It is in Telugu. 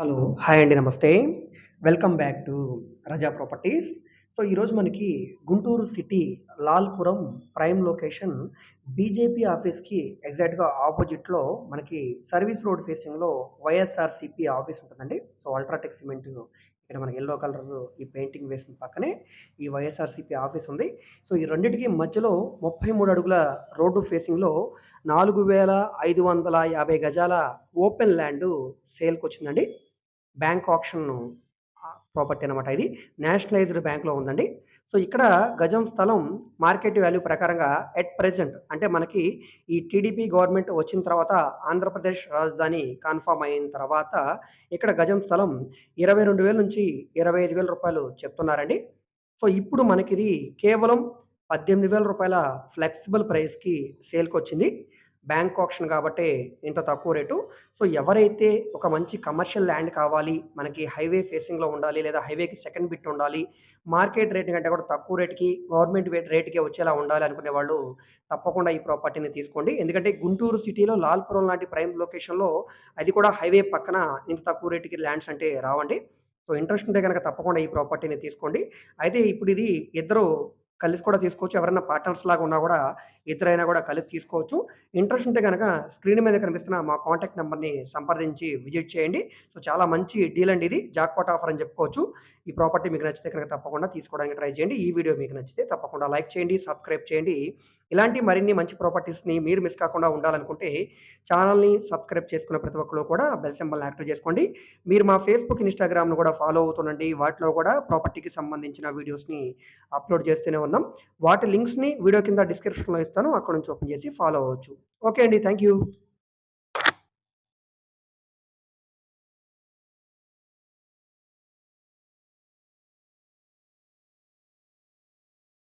హలో. హాయ్ అండి. నమస్తే. Welcome back to Raza properties. So, ఈరోజు మనకి Guntur city Lalpuram prime location BJP ఆఫీస్‌కి ఎగ్జాక్ట్‌గా ఆపోజిట్‌లో మనకి సర్వీస్ రోడ్ ఫేసింగ్‌లో వైఎస్ఆర్‌సీపీ ఆఫీస్ ఉంటుందండి సో, అల్ట్రాటెక్ సిమెంట్ ఇక్కడ మనకి ఎల్లో కలర్ ఈ పెయింటింగ్ వేసిన పక్కనే ఈ వైఎస్ఆర్‌సీపీ ఆఫీస్ ఉంది. సో, ఈ రెండింటికి మధ్యలో 33 అడుగుల రోడ్డు ఫేసింగ్‌లో 4550 గజాల ఓపెన్ ల్యాండు సేల్‌కొచ్చిందండి. బ్యాంక్ ఆప్షన్ ప్రాపర్టీ అనమాట ఇది. నేషనలైజ్డ్ బ్యాంక్‌లో ఉందండి. సో, ఇక్కడ గజం స్థలం మార్కెట్ వాల్యూ ప్రకారంగా ఎట్ ప్రెజెంట్ అంటే మనకి ఈ టీడీపీ గవర్నమెంట్ వచ్చిన తర్వాత ఆంధ్రప్రదేశ్ రాజధాని కన్ఫామ్ అయిన తర్వాత ఇక్కడ గజం స్థలం 22,000 నుంచి ఇరవై ఐదు వేల రూపాయలు చెప్తున్నారండి. సో, ఇప్పుడు మనకిది కేవలం పద్దెనిమిది వేల రూపాయల ఫ్లెక్సిబుల్ ప్రైస్‌కి సేల్‌కొచ్చింది. బ్యాంక్ ఆప్షన్ కాబట్టే ఇంత తక్కువ రేటు. సో, ఎవరైతే ఒక మంచి కమర్షియల్ ల్యాండ్ కావాలి, మనకి హైవే ఫేసింగ్‌లో ఉండాలి, లేదా హైవేకి సెకండ్ బిట్ ఉండాలి, మార్కెట్ రేట్ కంటే కూడా తక్కువ రేట్‌కి గవర్నమెంట్ వే రేట్‌కే వచ్చేలా ఉండాలి అనుకునే వాళ్ళు తప్పకుండా ఈ ప్రాపర్టీని తీసుకోండి. ఎందుకంటే గుంటూరు సిటీలో లాల్‌పురం లాంటి ప్రైమ్ లొకేషన్‌లో అది కూడా హైవే పక్కన ఇంత తక్కువ రేటుకి ల్యాండ్స్ అంటే రావండి. సో, ఇంట్రెస్ట్ ఉంటే గనక తప్పకుండా ఈ ప్రాపర్టీని తీసుకోండి. అయితే ఇప్పుడు ఇది ఇద్దరు కలిసి కూడా తీసుకోవచ్చు. ఎవరైనా పార్ట్నర్స్ లాగా ఉన్నా కూడా ఇద్దరైనా కూడా కలిసి తీసుకోవచ్చు. ఇంట్రెస్ట్ ఉంటే గనక స్క్రీన్ మీద కనిపిస్తున్న మా కాంటాక్ట్ నెంబర్ని సంప్రదించి విజిట్ చేయండి. సో, చాలా మంచి డీల్ అండి ఇది. జాక్‌పాట్ ఆఫర్ అని చెప్పుకోవచ్చు. ఈ ప్రాపర్టీ మీకు నచ్చితే కనుక తప్పకుండా తీసుకోవడానికి ట్రై చేయండి. ఈ వీడియో మీకు నచ్చితే తప్పకుండా లైక్ చేయండి, సబ్స్క్రైబ్ చేయండి. ఇలాంటి మరిన్ని మంచి ప్రాపర్టీస్‌ని మీరు మిస్ కాకుండా ఉండాలనుకుంటే ఛానల్ని సబ్స్క్రైబ్ చేసుకున్న ప్రతి ఒక్కరు కూడా బెల్ సింబల్‌ని యాక్టివ్ చేసుకోండి. మీరు మా ఫేస్‌బుక్, ఇన్‌స్టాగ్రామ్‌ను కూడా ఫాలో అవుతుండండి. వాటిలో కూడా ప్రాపర్టీకి సంబంధించిన వీడియోస్‌ని అప్‌లోడ్ చేస్తూనే ఉన్నాం. వాటి లింక్స్‌ని వీడియో కింద డిస్క్రిప్షన్‌లో ఇస్తాను. అక్కడ నుంచి ఓపెన్ చేసి ఫాలో అవ్వచ్చు. ఓకే అండి. Thank you.